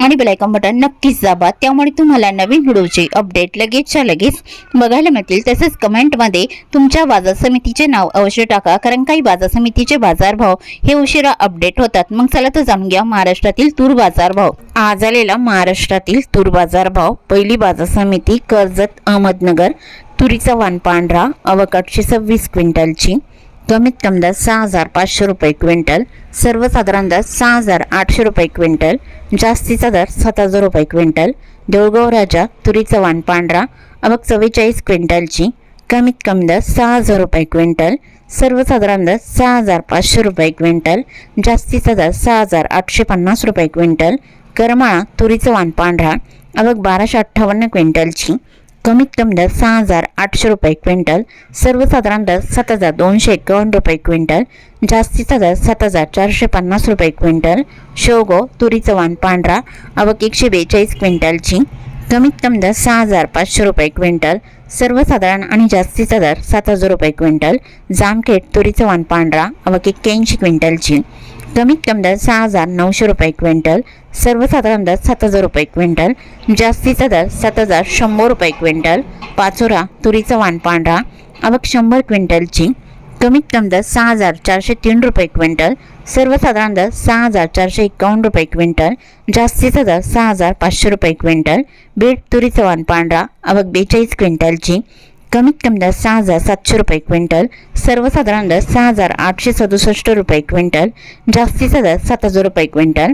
आणि bell icon button नक्कीच दाबा. त्यामुळे तुम्हाला नवीन व्हिडिओचे अपडेट लगेचच्या लगेच बघायला मिळतील. तसेच कमेंटमध्ये तुमच्या बाजार समितीचे नाव अवश्य टाका कारण काही बाजार समितीचे बाजारभाव हे उशिरा अपडेट होतात. मग चला तर जाणून घ्या महाराष्ट्रातील तूर बाजारभाव आज आलेला महाराष्ट्रातील तूर बाजारभाव पहिली बाजार समिती कर्जत अहमदनगर तुरीचा वाण पांढरा अवकाटशे सव्वीस क्विंटलची. कमीत कमी दर सहा हजार पाचशे रुपये क्विंटल सर्वसाधारण दर सहा हजार आठशे रुपये क्विंटल जास्तीचा दर सात हजार रुपये क्विंटल देऊळगाव राजा तुरीचा वाण पांढरा अबक चव्वेचाळीस क्विंटलची कमीत कमी दर सहा हजार रुपये क्विंटल सर्वसाधारण दर सहा हजार पाचशे रुपये क्विंटल जास्तीचा दर सहा हजार आठशे पन्नास रुपये क्विंटल करमाळा तुरीचं वाण पांढरा अबक बाराशे अठ्ठावन्न क्विंटलची कमीत कमी दर सहा हजार आठशे रुपये क्विंटल सर्वसाधारण दर सात हजार दोनशे एकावन्न रुपये क्विंटल जास्तीचा दर सात हजार चारशे पन्नास रुपये क्विंटल शेवगो तुरीचं वाण पांढरा अवक एकशे बेचाळीस क्विंटलची कमीत कमी दर सहा हजार पाचशे रुपये क्विंटल सर्वसाधारण आणि जास्तीचा दर सात हजार रुपये क्विंटल जामखेड तुरीचं वाण पांढरा अवक एक्क्याऐंशी क्विंटलची कमीत कमी दर सहा हजार नऊशे रुपये क्विंटल सर्वसाधारण दर सात हजार रुपये क्विंटल जास्तीचा दर सात हजार शंभर रुपये क्विंटल पाचोरा तुरीचा वाण पांढरा आवक शंभर क्विंटलची कमीत कमी दर सहा हजार चारशे तीन रुपये क्विंटल सर्वसाधारण दर सहा हजार चारशे एकावन्न रुपये क्विंटल जास्तीचा दर सहा हजार पाचशे रुपये क्विंटल बीड तुरीचा वाण पांढरा अवक बेचाळीस क्विंटलची कमीत कमी दर सहा हजार सातशे रुपये क्विंटल सर्वसाधारण दर सहा हजार आठशे सदुसष्ट रुपये क्विंटल जास्तीचा दर सात हजार रुपये क्विंटल.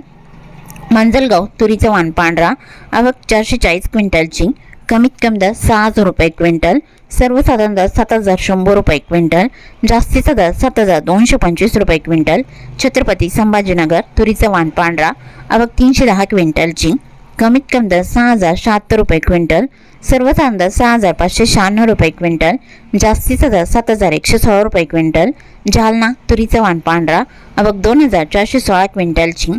मांजलगाव तुरीचं वाण पांढरा आवक चारशे चाळीस क्विंटलची कमीत कमी दर सहा हजार रुपये क्विंटल सर्वसाधारण दर सात हजार शंभर रुपये क्विंटल जास्तीचा दर सात हजार दोनशे पंचवीस रुपये क्विंटल. छत्रपती संभाजीनगर तुरीचं वाण पांढरा आवक तीनशे दहा क्विंटलची कमीत कमी दर सहा हजार शहात्तर रुपये क्विंटल सर्वसाधारण दर सहा हजार पाचशे शहाण्णव रुपये क्विंटल जास्तीचा दर सात हजार एकशे सोळा रुपये क्विंटल जालना तुरीचा वाण पांढरा अबक दोन हजार चारशे सोळा क्विंटलची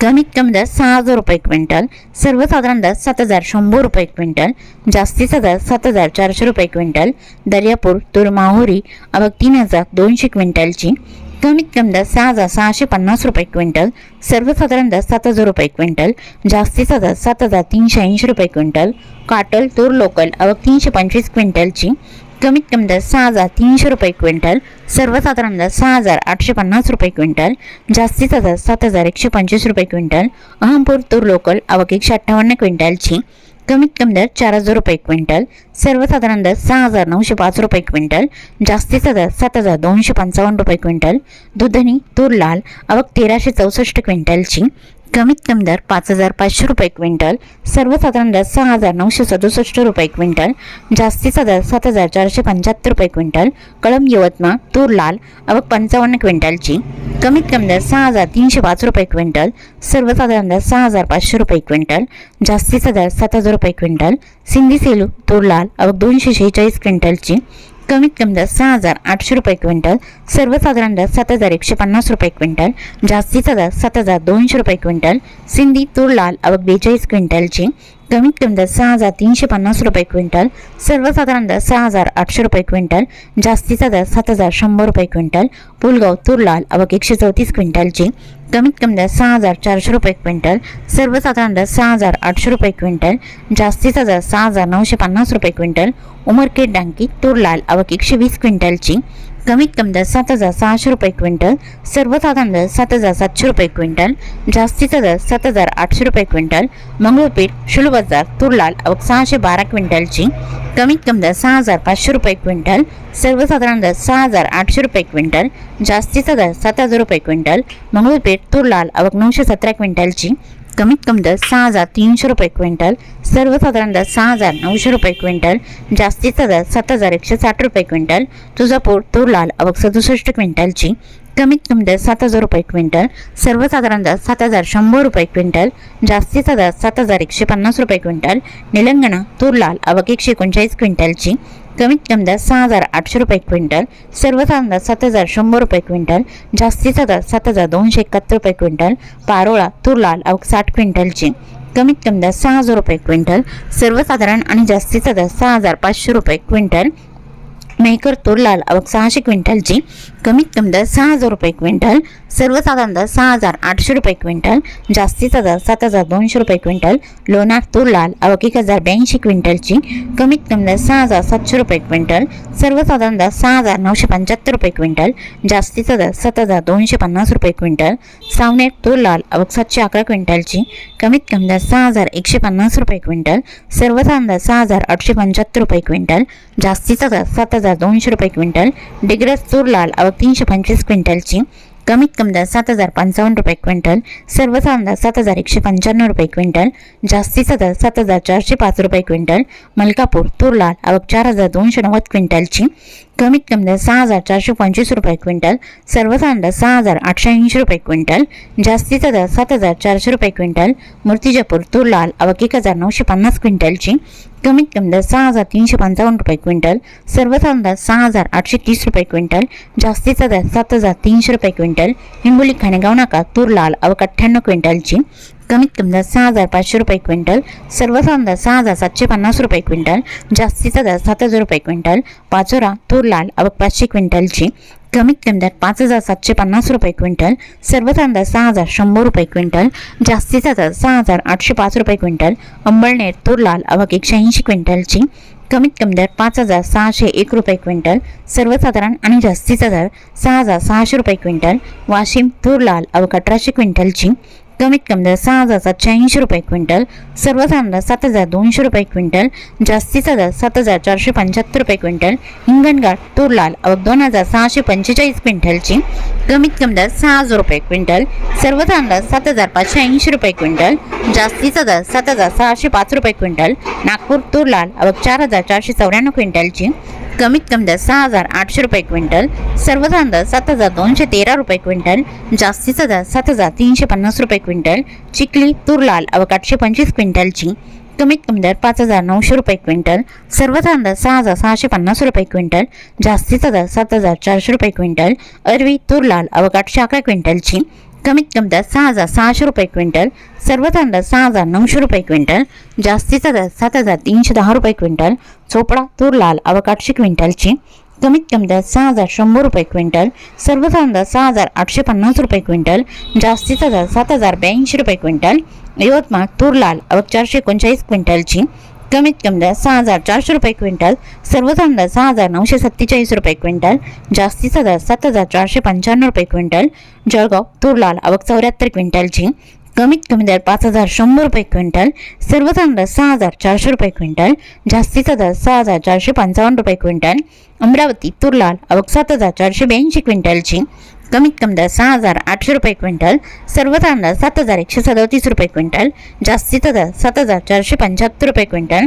कमीत कमी दर सहा हजार रुपये क्विंटल सर्वसाधारण दर सात हजार शंभर रुपये क्विंटल जास्तीचा दर सात हजार चारशे रुपये क्विंटल दर्यापूर तूर अबक तीन हजार दोनशे क्विंटलची कमीत कमी दर सहा हजार सहाशे पन्नास रुपये क्विंटल सर्वसाधारण दर सात हजार रुपये क्विंटल जास्तीचा दर सात हजार तीनशे ऐंशी रुपये क्विंटल काटल तूर लोकल अवक तीनशे पंचवीस क्विंटलची कमीत कमी दर सहा हजार तीनशे रुपये क्विंटल सर्वसाधारण दर सहा हजार आठशे पन्नास रुपये क्विंटल जास्तीचा दर सात हजार एकशे पंचवीस रुपये क्विंटल अहमपूर तूर लोकल अवघ एकशे अठ्ठावन्न क्विंटलची कमीत कमी दर चार हजार रुपये क्विंटल सर्वसाधारण दर सहा हजार नऊशे पाच रुपये क्विंटल जास्तीचा दर सात हजार दोनशे पंचावन्न रुपये क्विंटल दुधनी तूर लाल अवक तेराशे चौसष्ट क्विंटलची कमीत कमी दर पाच हजार पाचशे रुपये क्विंटल सर्वसाधारण दर सहा हजार नऊशे सदुसष्ट रुपये क्विंटल जास्तीचा दर सात हजार चारशे पंच्याहत्तर रुपये क्विंटल कळंब यवतमाळ तूर लाल अवक पंचावन्न क्विंटलची कमीत कमी दर सहा हजार तीनशे पाच रुपये क्विंटल सर्वसाधारण दर सहा हजार पाचशे रुपये क्विंटल जास्तीचा दर सात हजार रुपये क्विंटल सिंधी सेलू तूर लाल दोनशे शेहेचाळीस क्विंटलची कमीत कमी दर सहा हजार आठशे रुपये क्विंटल सर्वसाधारण दर सात हजार एकशे पन्नास रुपये क्विंटल जास्तीचा दर सात हजार दोनशे रुपये क्विंटल सिंधी तूर लाल अवक बेचाळीस क्विंटलची कमीत कमी दर सहा हजार तीनशे पन्नास रुपये क्विंटल सर्वसाधारण दर सहा हजार आठशे रुपये क्विंटल जास्तीचा दर सात हजार शंभर रुपये क्विंटल पुलगाव तूर लाल अवक एकशे चौतीस क्विंटलची कमीत कमी दर सहा हजार चारशे रुपये क्विंटल. सर्वसाधारण दर सहा हजार आठशे रुपये क्विंटल. जास्तीचा दर सहा हजार नऊशे पन्नास रुपये क्विंटल. उमरखेड डांकी तूर लाल अवक एकशे वीस क्विंटलची. कमीत कमी दर सात हजार सहाशे रुपये क्विंटल सर्वसाधारण दर सात हजार सातशे रुपये क्विंटल जास्तीचा दर सात हजार आठशे रुपये क्विंटल मंगळपीठ शुल्क बाजार तुरलाल अवघ सहाशे बारा क्विंटलची कमीत कमी दर सहा हजार पाचशे रुपये क्विंटल सर्वसाधारण दर सहा हजार आठशे रुपये क्विंटल जास्तीचा दर सात हजार रुपये क्विंटल मंगळपीठ तुरलाल अवघ नऊशे सतरा क्विंटलची कमीत कमी दर सहा हजार तीनशे रुपये क्विंटल सर्वसाधारण दर सहा हजार नऊशे रुपये क्विंटल जास्तीचा दर सात हजार एकशे साठ रुपये क्विंटल तुळजापूर तूर लाल अवक सदुसष्ट क्विंटलची कमीत कमी दर सात हजार रुपये क्विंटल सर्वसाधारण दर सात हजार शंभर रुपये क्विंटल जास्तीचा दर सात हजार एकशे पन्नास रुपये क्विंटल निलंगणा तूर लाल अवक एकशे एकोणचाळीस क्विंटलची कमीत कमी दर सहा हजार आठशे रुपये क्विंटल सर्वसाधारण दर सात हजार शंभर रुपये क्विंटल जास्तीचा दर सात हजार दोनशे एकाहत्तर रुपये क्विंटल पारोळा तूर लाल अवघ साठ क्विंटलची. कमीत कमी दर सहा हजार रुपये क्विंटल सर्वसाधारण आणि जास्तीचा दर सहा हजार पाचशे रुपये क्विंटल मेहकर तूर लाल अवघ सहाशे क्विंटलची. कमीत कमी दर सहा हजार रुपये क्विंटल सर्वसाधारण दर सहा हजार आठशे रुपये क्विंटल जास्तीचा दर सात हजार दोनशे रुपये क्विंटल लोणार तूर लाल अवघ एक हजार ब्याऐंशी क्विंटलची कमीत कमी दर सहा हजार सातशे रुपये क्विंटल सर्वसाधारण दर सहा हजार नऊशे पंच्याहत्तर रुपये क्विंटल जास्तीचा दर सात हजार दोनशे पन्नास रुपये क्विंटल सावनेर तूर लाल अवघ सातशे अकरा क्विंटलची कमीत कमी दर सहा हजार एकशे पन्नास रुपये क्विंटल सर्वसाधारण दर सहा हजार आठशे पंच्याहत्तर रुपये क्विंटल जास्तीचा दर सात हजार दोनशे रुपये क्विंटल डिग्रस तूर लाल तीनशे पंचवीस क्विंटलची कमीत कमी दर सात हजार पंचावन्न रुपये क्विंटल सर्वसाधारण दर सात हजार एकशे पंच्याण्णव रुपये क्विंटल जास्तीचा दर सात हजार चारशे पाच रुपये क्विंटल मलकापूर तूर लाल अवघ चार हजार दोनशे नव्वद क्विंटलची कमीत कमी दर सहा हजार चारशे पंचवीस रुपये क्विंटल सर्वसाधारण दर सहा हजार आठशे ऐंशी रुपये क्विंटल जास्तीचा दर सात हजार चारशे रुपये क्विंटल मूर्तिजापूर तूर लाल अवघ एक हजार नऊशे पन्नास क्विंटलची कमीत कमी दर सहा हजार तीनशे पंचावन्न रुपये क्विंटल सर्वसाधारण दर सहा हजार आठशे तीस रुपये क्विंटल जास्तीचा दर सात हजार तीनशे रुपये क्विंटल हिंगोली खाणेगाव नाका तूर लाल अवघ अठ्ठ्याण्णव क्विंटलची कमीत कमी दर सहा हजार पाचशे रुपये क्विंटल सर्वसाधारण दर सहा हजार सातशे पन्नास रुपये क्विंटल जास्तीचा दर सात हजार रुपये क्विंटल पाचोरा तूर लाल अवघ पाचशे क्विंटलची कमीत कमी दर पाच हजार सातशे पन्नास रुपये क्विंटल सर्व दर सहा हजार शंभर रुपये क्विंटल जास्तीचा दर सहा हजार आठशे पाच रुपये क्विंटल अंबळनेर तूर लाल अवघ एकशे ऐंशी क्विंटलची कमीत कमी दर पाच हजार सहाशे एक रुपये क्विंटल सर्वसाधारण आणि जास्तीचा दर सहा हजार सहाशे रुपये क्विंटल वाशिम तूर लाल अवघ अठराशे क्विंटलची कमीत कमी दर सहा हजार सातशे ऐंशी रुपये क्विंटल सर्वसाधारण दर सात हजार दोनशे रुपये क्विंटल जास्तीचा दर सात हजार चारशे पंच्याहत्तर रुपये क्विंटल हिंगणघाट तूर लाल अवघ दोन हजार सहाशे पंचेचाळीस क्विंटलची कमीत कमी दर सहा हजार रुपये क्विंटल सर्वसाधारण दर सात हजार पाचशे ऐंशी रुपये क्विंटल जास्तीचा दर सात हजार सहाशे पाच रुपये क्विंटल नागपूर तूर लाल अवघ चार हजार चारशे चौऱ्याण्णव क्विंटलची कमीत कमी दर सहा हजार आठशे रुपये क्विंटल सर्वसाधारण दर सात हजार दोनशे तेरा रुपये क्विंटल जास्तीचा दर सात हजार तीनशे पन्नास रुपये क्विंटल चिखली तूर लाल आठशे पंचवीस क्विंटलची कमीत कमी दर पाच हजार नऊशे रुपये क्विंटल सर्वसाधारण दर सहा हजार सहाशे पन्नास रुपये क्विंटल जास्तीचा दर सात हजार चारशे रुपये क्विंटल अरवी तूर लाल आठशे अकरा क्विंटलची कमीत कमी दर सहा हजार सहाशे रुपये क्विंटल सर्वसाधारण दर सहा हजार नऊशे रुपये क्विंटल जास्तीचा दर सात हजार तीनशे दहा रुपये क्विंटल चोपडा तूर लाल अवघ आठशे क्विंटलची कमीत कमी दर सहा हजार शंभर रुपये क्विंटल सर्वसाधारण दर सहा हजार आठशे पन्नास रुपये क्विंटल जास्तीचा दर सात हजार ब्याऐंशी रुपये क्विंटल यवतमाळ तूर लाल अवक चारशे एकोणचाळीस क्विंटलची कमीत कमी दर सहा हजार चारशे रुपये क्विंटल सर्वसाधारण दर सहा हजार नऊशे सत्तेचाळीस रुपये क्विंटल जास्तीचा दर सात हजार चारशे पंच्याण्णव रुपये क्विंटल जळगाव तूर लाल अवघ चौऱ्याहत्तर क्विंटलची कमीत कमी दर पाच हजार शंभर रुपये क्विंटल सर्वसाधारण दर सहा हजार चारशे रुपये क्विंटल जास्तीचा दर सहा हजार चारशे पंचावन्न रुपये क्विंटल अमरावती तूर लाल अवघ सात हजार चारशे ब्याऐंशी क्विंटलची कमीत कमी दर सहा हजार आठशे रुपये क्विंटल सर्व तांदळ सात हजार एकशे सदतीस रुपये क्विंटल जास्तीत दर सात हजार चारशे पंच्याहत्तर रुपये क्विंटल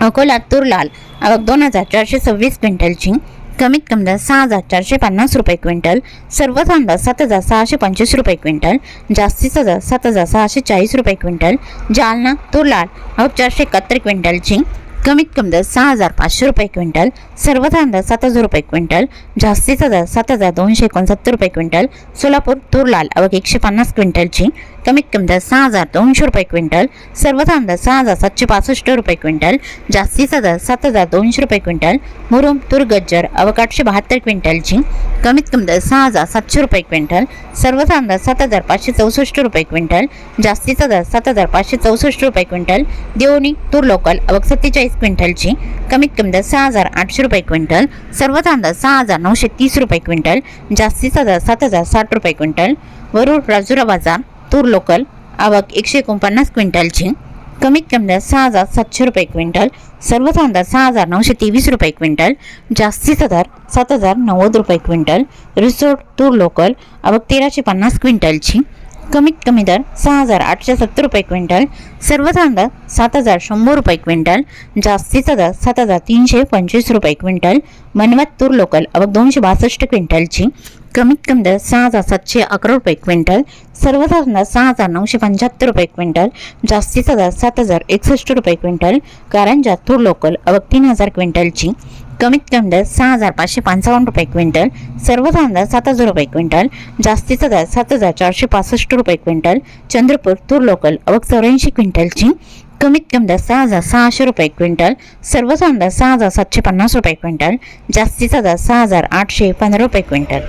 अकोला तूर लाल अवघ दोन हजार चारशे सव्वीस क्विंटलची कमीत कमी दर सहा हजार चारशे पन्नास रुपये क्विंटल सर्व तांदळ सात हजार सहाशे पंचवीस रुपये क्विंटल जास्तीचा दर सात हजार सहाशे चाळीस रुपये क्विंटल जालना तूर लाल अवघ चारशे एकाहत्तर क्विंटलची कमीत कमी दर सहा हजार पाचशे रुपये क्विंटल सर्वसाधारण दर सात हजार रुपये क्विंटल जास्तीचा दर सात हजार दोनशे एकोणसत्तर रुपये क्विंटल सोलापूर तूर लाल अवघ एकशे पन्नास क्विंटलची कमीत कमी दर सहा हजार दोनशे रुपये क्विंटल सर्वसाधारण दर सहा हजार सातशे पासष्ट रुपये क्विंटल जास्तीचा दर सात हजार दोनशे रुपये क्विंटल मुरुम तूर गज्जर अवघ आठशे बहात्तर क्विंटलची कमीत कमी दर सहा हजार सातशे रुपये क्विंटल सर्वसाधारण दर सात हजार पाचशे चौसष्ट रुपये क्विंटल जास्तीचा दर सात हजार पाचशे चौसष्ट रुपये क्विंटल देवणी तूर लोकल अवघ सत्तेचाळीस क्विंटलची कमीत कमी दर सहा हजार आठशे रुपये क्विंटल सर्व दर सहा हजार नऊशे तीस रुपये क्विंटल जास्तीचा दर सात हजार साठ रुपये क्विंटल वरुड राजुरा बाजार तूर लोकल आवक एकशे एकोणपन्नास क्विंटलची कमीत कमी दर सहा हजार सातशे रुपये क्विंटल सर्व दर सहा हजार नऊशे तेवीस रुपये क्विंटल जास्तीचा दर सात हजार नव्वद रुपये क्विंटल रिसोर्ट तूर लोकल आवक तेराशे पन्नास क्विंटलची कमीत कमी दर सहा हजार आठशे सत्तर रुपये क्विंटल. सर्वसाधारण दर सात हजार शंभर रुपये क्विंटल. जास्तीचा दर सात हजार तीनशे पंचवीस रुपये क्विंटल. मनवत तूर लोकल अवघ दोनशे बासष्ट क्विंटलची कमीत कमी दर सहा हजार सातशे अकरा रुपये क्विंटल सर्वसाधारण दर सहा हजार नऊशे पंच्याहत्तर रुपये क्विंटल जास्तीचा दर सात हजार एकसष्ट रुपये क्विंटल कारंजा तूर लोकल अवघ तीन हजार क्विंटलची कमीत कमी दर सहा हजार पाचशे पंचावन्न रुपये क्विंटल सर्वसाधारण दर सात हजार रुपये क्विंटल जास्तीचा दर सात हजार चारशे पासष्ट रुपये क्विंटल चंद्रपूर तूर लोकल अवघ चौऱ्याऐंशी क्विंटलची कमीत कमी दर सहा हजार सहाशे रुपये क्विंटल सर्वसाधारण दर सहा हजार सातशे पन्नास रुपये क्विंटल जास्तीचा दर सहा हजार आठशे पंधरा रुपये क्विंटल.